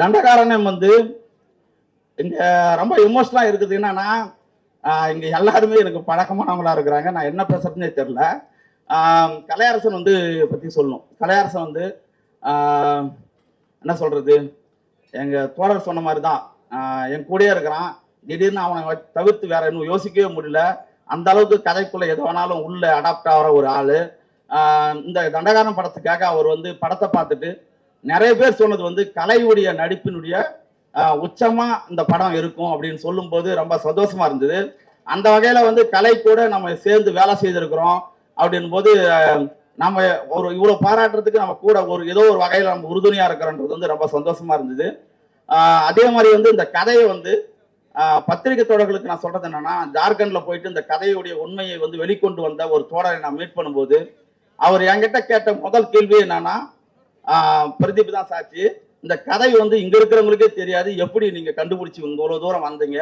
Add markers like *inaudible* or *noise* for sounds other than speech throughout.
தண்டகாரண்யம் வந்து இங்கே ரொம்ப எமோஷனலா இருக்குது. என்னன்னா இங்கே எல்லாருமே எனக்கு பழக்கமானவங்களா இருக்கிறாங்க. நான் என்ன பேசுறதுனே தெரில கலையரசன் வந்து பற்றி சொல்லணும். கலையரசன் வந்து என்ன சொல்கிறது எங்கள் தோழர் சொன்ன மாதிரி தான் என் கூடயே இருக்கிறான். திடீர்னு அவனை தவிர்த்து வேற இன்னும் யோசிக்கவே முடியல. அந்த அளவுக்கு கதைக்குள்ள எது வேணாலும் உள்ள அடாப்ட் ஆகிற ஒரு ஆள். இந்த தண்டகாரம் படத்துக்காக அவர் வந்து படத்தை பார்த்துட்டு நிறைய பேர் சொன்னது வந்து கலையுடைய நடிப்பினுடைய உச்சமா இந்த படம் இருக்கும் அப்படின்னு சொல்லும்போது ரொம்ப சந்தோஷமா இருந்தது. அந்த வகையில வந்து கலை கூட நம்ம சேர்ந்து வேலை செய்திருக்கிறோம் அப்படின் போது நம்ம ஒரு இவ்வளவு பாராட்டுறதுக்கு நம்ம கூட ஒரு ஏதோ ஒரு வகையில நம்ம உறுதுணையா இருக்கிறோன்றது வந்து ரொம்ப சந்தோஷமா இருந்தது. அதே மாதிரி வந்து இந்த கதையை வந்து பத்திரிகை தோழர்களுக்கு நான் சொல்றது என்னன்னா ஜார்க்கண்ட்ல போயிட்டு இந்த கதையுடைய உண்மையை வந்து வெளிக்கொண்டு வந்த ஒரு தோழரை நான் மீட் பண்ணும்போது அவர் என்கிட்ட கேட்ட முதல் கேள்வி என்னன்னா பிரதீப் தான் சாட்சி. இந்த கதை வந்து இங்க இருக்கிறவங்களுக்கே தெரியாது. எப்படி நீங்க கண்டுபிடிச்சி இவ்வளவு தூரம் வந்தீங்க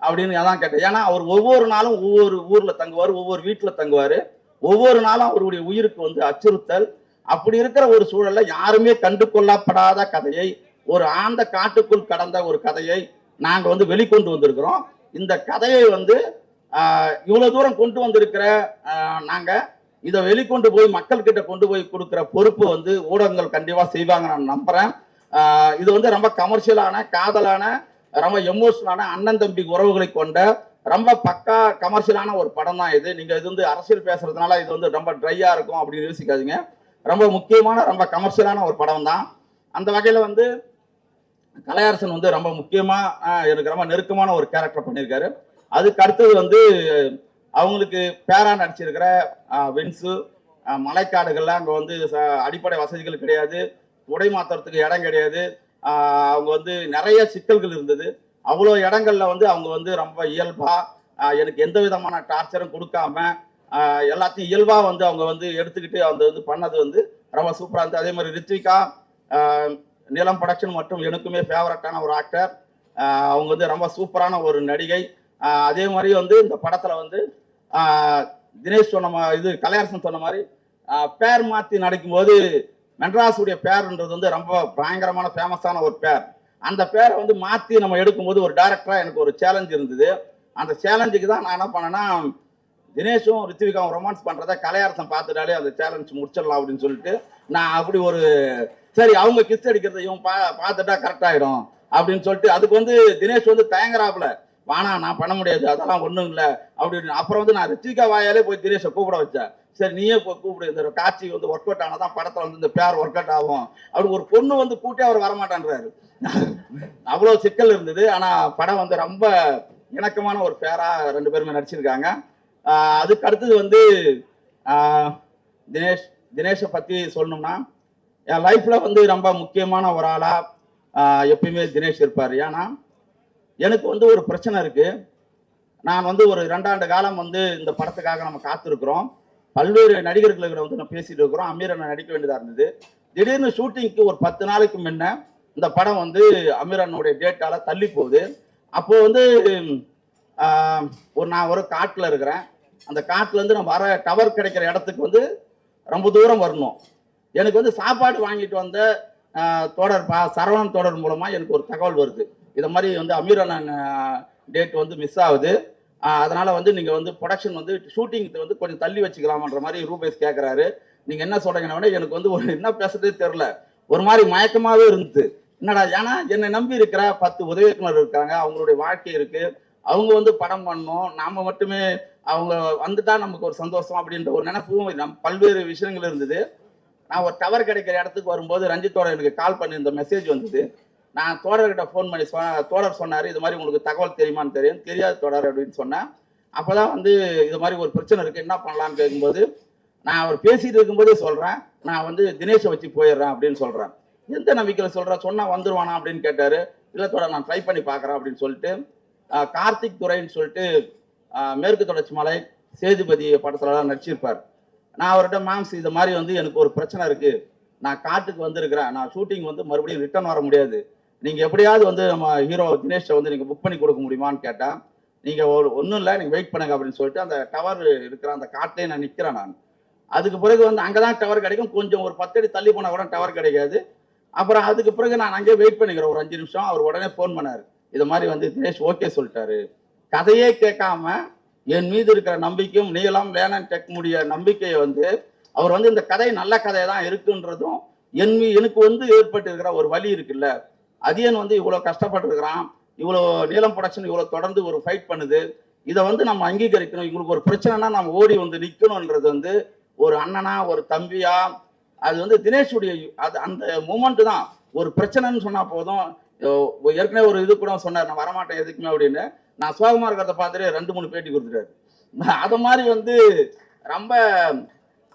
அப்படின்னு அதான் கேட்டேன். ஏன்னா அவர் ஒவ்வொரு நாளும் ஒவ்வொரு ஊர்ல தங்குவார் ஒவ்வொரு வீட்டுல தங்குவார். ஒவ்வொரு நாளும் அவருடைய உயிருக்கு வந்து அச்சுறுத்தல். அப்படி இருக்கிற ஒரு சூழல்ல யாருமே கண்டு கொள்ளப்படாத கதையை ஒரு ஆழ்ந்த காட்டுக்குள் கடந்த ஒரு கதையை நாங்க வந்து வெளிக்கொண்டு வந்திருக்கிறோம். இந்த கதையை வந்து இவ்வளவு தூரம் கொண்டு வந்திருக்கிற நாங்கள் இதை வெளிக்கொண்டு போய் மக்கள் கிட்ட கொண்டு போய் கொடுக்குற பொறுப்பு வந்து ஊடகங்கள் கண்டிப்பா செய்வாங்க நான் நம்புறேன். இது வந்து ரொம்ப கமர்ஷியலான காதலான ரொம்ப எமோஷனலான அண்ணன் தம்பி உறவுகளை கொண்ட ரொம்ப பக்கா கமர்ஷியலான ஒரு படம் தான் இது. நீங்க இது வந்து அரசியல் பேசுறதுனால இது வந்து ரொம்ப ட்ரையா இருக்கும் அப்படின்னு யோசிக்காதீங்க. ரொம்ப முக்கியமான ரொம்ப கமர்ஷியலான ஒரு படம் தான். அந்த வகையில வந்து கலையரசன் வந்து ரொம்ப முக்கியமா எனக்கு ரொம்ப நெருக்கமான ஒரு கேரக்டர் பண்ணியிருக்காரு. அதுக்கு அடுத்தது வந்து அவங்களுக்கு பேரா நடிச்சிருக்கிற வென்ஸு மலைக்காடுகள்லாம் அங்கே வந்து ச- அடிப்படை வசதிகள் கிடையாது. உடை மாத்துறதுக்கு இடம் கிடையாது. அவங்க வந்து நிறைய சிக்கல்கள் இருந்தது. அவ்வளோ இடங்கள்ல வந்து அவங்க வந்து ரொம்ப இயல்பாக எனக்கு எந்த விதமான டார்ச்சரும் கொடுக்காம எல்லாத்தையும் இயல்பாக வந்து அவங்க வந்து எடுத்துக்கிட்டு அந்த வந்து பண்ணது வந்து ரொம்ப சூப்பராக இருந்தது. அதே மாதிரி ரித்விகா நிலம் ப்ரொடக்ஷன் மற்றும் எனக்குமே ஃபேவரட்டான ஒரு ஆக்டர் அவங்க வந்து ரொம்ப சூப்பரான ஒரு நடிகை. அதே மாதிரி வந்து இந்த படத்தில் வந்து தினேஷ் சொன்ன மா இது கலையரசன் சொன்ன மாதிரி பேர் மாற்றி நடக்கும்போது மெட்ராஸுடைய பேர்ன்றது வந்து ரொம்ப பயங்கரமான ஃபேமஸான ஒரு பேர். அந்த பேரை வந்து மாற்றி நம்ம எடுக்கும்போது ஒரு டேரக்டராக எனக்கு ஒரு சேலஞ்ச் இருந்தது. அந்த சேலஞ்சுக்கு தான் நான் என்ன பண்ணேன்னா தினேஷும் ரித்விகாவும் ரொமான்ஸ் பண்ணுறத கலையரசன் பார்த்துட்டாலே அந்த சேலஞ்ச் முடிச்சிடலாம் அப்படின்னு சொல்லிட்டு நான் அப்படி ஒரு சரி அவங்க கிஸ் அடிக்கிறத இவன் பா பார்த்துட்டா கரெக்ட் அப்படின்னு சொல்லிட்டு அதுக்கு வந்து தினேஷ் வந்து தயங்குறாப்புல. வானா நான் பண்ண முடியாது அதெல்லாம் ஒன்றும் இல்லை அப்படின்னு. அப்புறம் வந்து நான் ரித்திகா வாயாலே போய் தினேஷை கூப்பிட வச்சேன். சரி நீயே போய் கூப்பிடு. இந்த காட்சி வந்து ஒர்க் அவுட் ஆனாதான் படத்தில் வந்து இந்த பேர் ஒர்க் அவுட் ஆகும். அப்படி ஒரு பொண்ணு வந்து கூட்டி அவர் வரமாட்டான்றாரு. *laughs* அவ்வளோ சிக்கல் இருந்தது. ஆனால் படம் வந்து ரொம்ப இணக்கமான ஒரு பேராக ரெண்டு பேருமே நடிச்சிருக்காங்க. அதுக்கு அடுத்தது வந்து தினேஷ் தினேஷை பற்றி சொல்லணும்னா என் லைஃப்பில் வந்து ரொம்ப முக்கியமான ஒரு ஆளாக எப்பயுமே தினேஷ் இருப்பார். ஏன்னா எனக்கு வந்து ஒரு பிரச்சனை இருக்கு. நான் வந்து ஒரு ரெண்டாண்டு காலம் வந்து இந்த படத்துக்காக நம்ம காத்திருக்கிறோம். பல்வேறு நடிகர்களை வந்து நம்ம பேசிட்டு இருக்கிறோம். அமீர் அண்ணன் நடிக்க வேண்டியதா இருந்தது. திடீர்னு ஷூட்டிங்க்கு ஒரு பத்து நாளைக்கு முன்ன இந்த படம் வந்து அமீர் அண்ணனுடைய டேட்டால தள்ளி போகுது. அப்போ வந்து ஒரு நான் ஒரு காட்டில் இருக்கிறேன். அந்த காட்டிலேருந்து நான் வர டவர் கிடைக்கிற இடத்துக்கு வந்து ரொம்ப தூரம் வரணும். எனக்கு வந்து சாப்பாடு வாங்கிட்டு வந்த தொடர் பா சரவணன் தொடர் மூலமா எனக்கு ஒரு தகவல் வருது. இதை மாதிரி வந்து அமீர் அண்ணன் டேட் வந்து மிஸ் ஆகுது. அதனால் வந்து நீங்கள் வந்து ப்ரொடக்ஷன் வந்து ஷூட்டிங்க்கு வந்து கொஞ்சம் தள்ளி வச்சுக்கலாமன்ற மாதிரி ரூபேஷ் கேட்குறாரு நீங்கள் என்ன சொல்றீங்கன்னா எனக்கு வந்து ஒரு என்ன பேசுறதே தெரில ஒரு மாதிரி மயக்கமாகவே இருந்தது. என்னடா ஏன்னா என்னை நம்பி இருக்கிற பத்து உதவிக்குனர் இருக்காங்க. அவங்களுடைய வாழ்க்கை இருக்குது அவங்க வந்து படம் பண்ணணும். நாம் மட்டுமே அவங்க வந்துட்டா நமக்கு ஒரு சந்தோஷம் அப்படின்ற ஒரு நினைப்பும் நம் பல்வேறு விஷயங்கள் இருந்தது. நான் ஒரு டவர் கிடைக்கிற இடத்துக்கு வரும்போது ரஞ்சித்தோட எனக்கு கால் பண்ணி இந்த மெசேஜ் வந்தது. நான் தோழர்கிட்ட ஃபோன் பண்ணி சொன்ன தோழர் சொன்னார் இது மாதிரி உங்களுக்கு தகவல் தெரியுமான்னு தெரியும் தெரியாது தோழர் அப்படின்னு சொன்னேன் அப்போ தான் வந்து இது மாதிரி ஒரு பிரச்சனை இருக்குது என்ன பண்ணலாம்னு கேட்கும்போது நான் அவர் பேசிகிட்டு இருக்கும்போதே சொல்கிறேன் நான் வந்து தினேஷை வச்சு போயிடுறேன் அப்படின்னு சொல்கிறேன் எந்த நம்பிக்கையில் சொல்கிறேன் சொன்னால் வந்துடுவானா அப்படின்னு கேட்டார். இல்லை தோட நான் ட்ரை பண்ணி பார்க்குறேன் அப்படின்னு சொல்லிட்டு கார்த்திக் துரைன்னு சொல்லிட்டு மேற்கு தொடர்ச்சி மலை சேதுபதி படத்துலலாம் நடிச்சிருப்பார். நான் அவர்கிட்ட மேம்ஸ் இது மாதிரி வந்து எனக்கு ஒரு பிரச்சனை இருக்குது நான் காட்டுக்கு வந்திருக்கிறேன். நான் ஷூட்டிங் வந்து மறுபடியும் ரிட்டர்ன் வர முடியாது. நீங்கள் எப்படியாவது வந்து நம்ம ஹீரோ தினேஷை வந்து நீங்கள் புக் பண்ணி கொடுக்க முடியுமான்னு கேட்டேன் நீங்கள் ஒரு ஒன்றும் இல்லை நீங்கள் வெயிட் பண்ணுங்க அப்படின்னு சொல்லிட்டு அந்த டவர் இருக்கிற அந்த காட்டிலே நான் நிற்கிறேன் நான். அதுக்கு பிறகு வந்து அங்கே தான் டவர் கிடைக்கும். கொஞ்சம் ஒரு பத்தடி தள்ளி போனால் கூட டவர் கிடைக்காது. அப்புறம் அதுக்கு பிறகு நான் அங்கேயே வெயிட் பண்ணிக்கிறேன். ஒரு அஞ்சு நிமிஷம். அவர் உடனே ஃபோன் பண்ணார். இது மாதிரி வந்து தினேஷ் ஓகே சொல்லிட்டாரு. கதையே கேட்காம என் மீது இருக்கிற நம்பிக்கையும் நீளம் வேணன் டெக் முடிய நம்பிக்கையை வந்து அவர் வந்து இந்த கதை நல்ல கதையை தான் இருக்குன்றதும் என் எனக்கு வந்து ஏற்பட்டு இருக்கிற ஒரு வழி இருக்குல்ல. அதியன் வந்து இவ்வளோ கஷ்டப்பட்டுருக்கிறான் இவ்வளோ நீளம் ப்ரொடக்ஷன் இவ்வளோ தொடர்ந்து ஒரு ஃபைட் பண்ணுது. இதை வந்து நம்ம அங்கீகரிக்கணும். இவங்களுக்கு ஒரு பிரச்சனைனா நம்ம ஓடி வந்து நிற்கணுன்றது வந்து ஒரு அண்ணனா ஒரு தம்பியா அது வந்து தினேஷுடைய அது அந்த மூமெண்ட் தான். ஒரு பிரச்சனைன்னு சொன்னால் போதும். ஏற்கனவே ஒரு இது கூட சொன்னார் நான் வரமாட்டேன் எதுக்குமே அப்படின்னு. நான் சோகமாக இருக்கிறத பார்த்துட்டு ரெண்டு மூணு பேட்டி கொடுத்துட்டாரு. அது மாதிரி வந்து ரொம்ப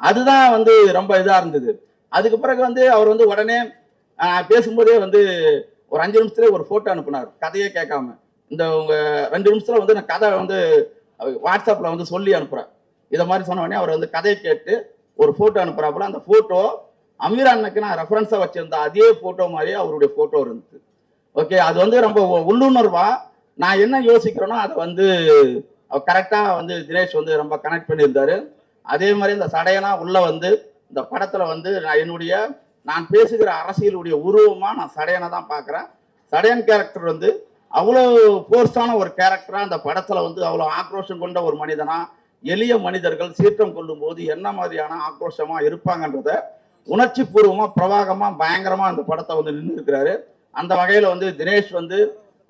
அதுதான் வந்து ரொம்ப இதாக இருந்தது. அதுக்கு பிறகு வந்து அவர் வந்து உடனே பேசும்போதே வந்து ஒரு அஞ்சு நிமிஷத்துல ஒரு போட்டோ அனுப்புனார். கதையே கேட்காம. இந்த உங்க ரெண்டு நிமிஷத்துல வந்து நான் கதை வந்து வாட்ஸ்அப்ல வந்து சொல்லி அனுப்புறேன். இதை மாதிரி சொன்ன உடனே அவர் வந்து கதையை கேட்டு ஒரு போட்டோ அனுப்புறாப்புல அந்த போட்டோ அமீர் அண்ணனுக்கு நான் ரெஃபரன்ஸா வச்சிருந்த அதே போட்டோ மாதிரியே அவருடைய போட்டோ இருந்துச்சு ஓகே அது வந்து ரொம்ப உள்ளுணர்வா நான் என்ன யோசிக்கிறேனோ அதை வந்து கரெக்டாக வந்து தினேஷ் வந்து ரொம்ப கனெக்ட் பண்ணியிருந்தாரு. அதே மாதிரி இந்த சடையனா உள்ள வந்து இந்த படத்துல வந்து நான் என்னுடைய நான் பேசுகிற அரசியலுடைய உருவமாக நான் சடையனை தான் பார்க்குறேன். சடையன் கேரக்டர் வந்து அவ்வளோ ஃபோர்ஸான ஒரு கேரக்டராக அந்த படத்தில் வந்து அவ்வளோ ஆக்ரோஷம் கொண்ட ஒரு மனிதனா எளிய மனிதர்கள் சீற்றம் கொள்ளும்போது என்ன மாதிரியான ஆக்ரோஷமாக இருப்பாங்கன்றத உணர்ச்சி பூர்வமாக பிரவாகமாக பயங்கரமாக அந்த படத்தை வந்து நின்று இருக்கிறாரு. அந்த வகையில் வந்து தினேஷ் வந்து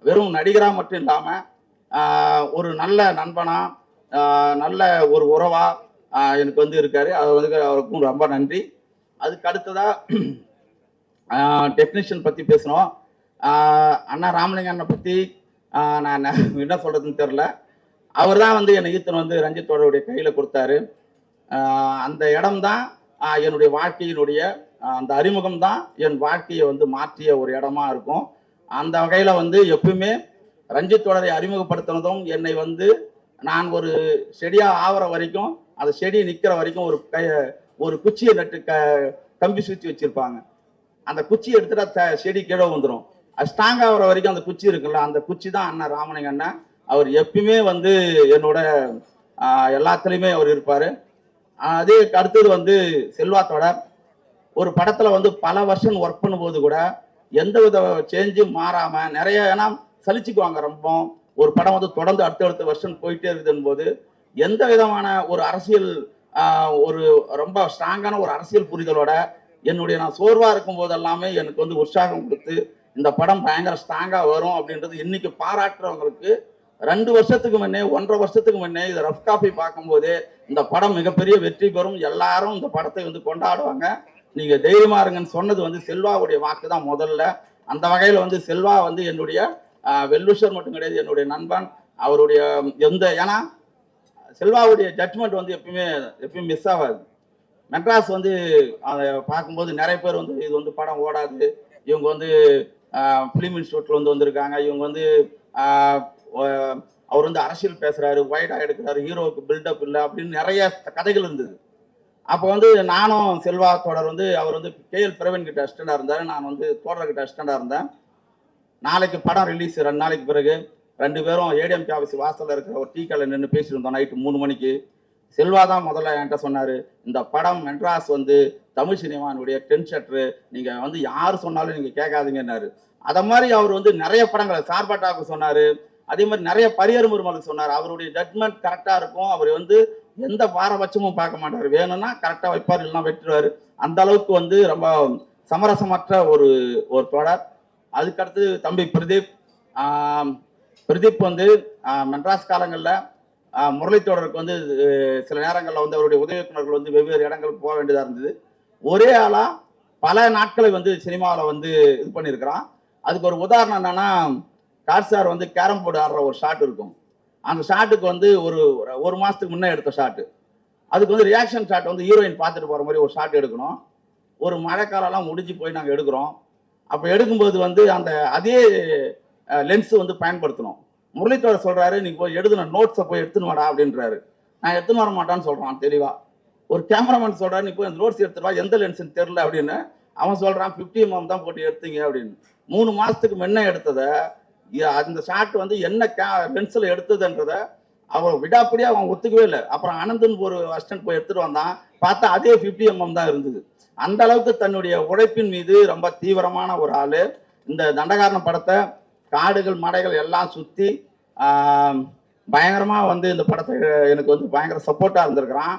வெறும் நடிகராக மட்டும் இல்லாமல் ஒரு நல்ல நண்பனாக நல்ல ஒரு உறவாக எனக்கு வந்து இருக்காரு. அது வந்து அவருக்கும் ரொம்ப நன்றி. அதுக்கு அடுத்ததா *clears throat* டெக்னீஷியன் பத்தி பேசணும் அண்ணா ராமலிங்க அண்ணனை பத்தி நான் *laughs* என்ன சொல்றதுன்னு தெரில அவர் தான் வந்து என்னை ஈத்தன் வந்து ரஞ்சித்தோடைய கையில கொடுத்தாரு. அந்த இடம் தான் என்னுடைய வாழ்க்கையினுடைய அந்த அறிமுகம் தான் என் வாழ்க்கையை வந்து மாற்றிய ஒரு இடமா இருக்கும். அந்த வகையில வந்து எப்பயுமே ரஞ்சித் தொடரை அறிமுகப்படுத்தினதும் என்னை வந்து நான் ஒரு செடியா ஆவற வரைக்கும் அந்த செடி நிக்கிற வரைக்கும் ஒரு கை ஒரு குச்சியை நட்டு க கம்பி சுற்றி வச்சிருப்பாங்க. அந்த குச்சியை எடுத்துட்டா செடி கீழே வந்துடும் அது ஸ்ட்ராங் ஆகிற வரைக்கும் அந்த குச்சி இருக்குல்ல அந்த குச்சி தான் அண்ணன் ராமலிங்க அண்ணன் அவர் எப்பயுமே வந்து என்னோட எல்லாத்துலேயுமே அவர் இருப்பார். அதே அடுத்தது வந்து செல்வாத்தோட. ஒரு படத்தில் வந்து பல வருஷம் ஒர்க் பண்ணும்போது கூட எந்த வித சேஞ்சும் மாறாமல் நிறைய ஏன்னா சலிச்சுக்குவாங்க ரொம்ப. ஒரு படம் வந்து தொடர்ந்து அடுத்தடுத்த வருஷம் போயிட்டே இருக்குதுன்னு போது எந்த விதமான ஒரு அரசியல் ஒரு ரொம்ப ஸ்ட்ராங்கான ஒரு அரசியல் புரிதலோட என்னுடைய நான் சோர்வாக இருக்கும் போது எல்லாமே எனக்கு வந்து உற்சாகம் கொடுத்து இந்த படம் பயங்கர ஸ்ட்ராங்காக வரும் அப்படின்றது இன்னைக்கு பாராட்டுறவங்களுக்கு ரெண்டு வருஷத்துக்கு முன்னே ஒன்றரை வருஷத்துக்கு முன்னே இதை ரஃப் காப்பி பார்க்கும்போது இந்த படம் மிகப்பெரிய வெற்றி பெறும். எல்லாரும் இந்த படத்தை வந்து கொண்டாடுவாங்க. நீங்கள் தைரியமா இருங்கன்னு சொன்னது வந்து செல்வாவுடைய வாக்கு தான் முதல்ல. அந்த வகையில் வந்து செல்வா வந்து என்னுடைய வெல்விஷர் மட்டும் கிடையாது என்னுடைய நண்பன் அவருடைய எந்த ஏன்னா செல்வாவுடைய ஜட்மெண்ட் வந்து எப்பயுமே எப்பயும் மிஸ் ஆகாது. மெட்ராஸ் வந்து அதை பார்க்கும்போது நிறைய பேர் வந்து இது வந்து படம் ஓடாது. இவங்க வந்து ஃபிலிம் இன்ஸ்டியூட்டில் வந்து வந்திருக்காங்க. இவங்க வந்து அவர் வந்து அரசியல் பேசுகிறாரு வைடா எடுக்கிறாரு ஹீரோவுக்கு பில்டப் இல்லை அப்படின்னு நிறைய கதைகள் இருந்தது. அப்போ வந்து நானும் செல்வா தொடர் வந்து அவர் வந்து கேஎல் பிரவீன் கிட்ட அசிஸ்டண்டாக இருந்தார். நான் வந்து தோடர்கிட்ட அஸ்டண்டாக அசிஸ்டண்டாக இருந்தேன். நாளைக்கு படம் ரிலீஸ் ரெண்டு நாளைக்கு பிறகு. ரெண்டு பேரும் ஏடிஎம்கே ஆஃபீஸ் வாசல்ல இருக்கிற ஒரு டீ கடையில் நின்று பேசிட்டு இருந்தோம் நைட்டு மூணு மணிக்கு. செல்வா தான் முதல்ல என்கிட்ட சொன்னார் இந்த படம் மெட்ராஸ் வந்து தமிழ் சினிமானுடைய டென் ஷட்டரு நீங்கள் வந்து யார் சொன்னாலும் நீங்கள் கேட்காதீங்கன்னாரு. அதை மாதிரி அவர் வந்து நிறைய படங்களை சார்பாட்டாவுக்கு சொன்னார். அதே மாதிரி நிறைய பரியர் முருமலுக்கு சொன்னார். அவருடைய ஜட்மெண்ட் கரெக்டாக இருக்கும். அவர் வந்து எந்த பாரபட்சமும் பார்க்க மாட்டார். வேணும்னா கரெக்டாக வைப்பார் இல்லைன்னா வெட்டுருவாரு. அந்த அளவுக்கு வந்து ரொம்ப சமரசமற்ற ஒரு ஒரு தொடர். அதுக்கடுத்து தம்பி பிரதீப். பிரதீப் வந்து மெட்ராஸ் காலங்களில் முரளித்தோடருக்கு வந்து சில நேரங்களில் வந்து அவருடைய உதவி இயக்குனர்கள் வந்து வெவ்வேறு இடங்களுக்கு போக வேண்டியதாக இருந்தது. ஒரே ஆளாக பல நாட்களை வந்து சினிமாவில் வந்து இது பண்ணியிருக்கிறான். அதுக்கு ஒரு உதாரணம் என்னன்னா கார் சார் வந்து கேரம் போர்டு ஆடுற ஒரு ஷாட் இருக்கும். அந்த ஷாட்டுக்கு வந்து ஒரு ஒரு- மாதத்துக்கு முன்னே எடுத்த ஷாட்டு. அதுக்கு வந்து ரியாக்ஷன் ஷாட் வந்து ஹீரோயின் பார்த்துட்டு போகிற மாதிரி ஒரு ஷாட் எடுக்கணும். ஒரு மழைக்காலம்லாம் முடிஞ்சு போய் நாங்கள் எடுக்கிறோம். அப்போ எடுக்கும்போது வந்து அந்த அதே லென்ஸ் வந்து பயன்படுத்தணும். முரளித்தோட சொல்றாரு நீ போய் எழுதுன நோட்ஸை போய் எடுத்துன்னு வாடா அப்படின்றாரு. நான் எடுத்துன்னு வர மாட்டான்னு சொல்றான் தெளிவா. ஒரு கேமராமேன் சொல்றாரு நீ போய் அந்த நோட்ஸ் எடுத்துருவா எந்த லென்ஸுன்னு தெரில அப்படின்னு. அவன் சொல்றான் 50 mm தான் போட்டு எடுத்தீங்க அப்படின்னு. மூணு மாசத்துக்கு முன்ன எடுத்ததை அந்த ஷாட் வந்து என்ன கே லென்ஸில் எடுத்ததுன்றத அவன் விடாப்படியா அவன் ஒத்துக்கவே இல்லை. அப்புறம் அனந்தன் ஒரு அசிஸ்டன்ட் போய் எடுத்துட்டு வந்தான். பார்த்தா அதே ஃபிஃப்டி எம்எம் mm தான் இருந்தது. அந்த அளவுக்கு தன்னுடைய உழைப்பின் மீது ரொம்ப தீவிரமான ஒரு ஆளு. இந்த தண்டகாரண படத்தை காடுகள் மடைகள் எல்லாம் சுற்றி பயங்கரமாக வந்து இந்த படத்தை எனக்கு வந்து பயங்கர சப்போர்ட்டாக இருந்திருக்கிறான்.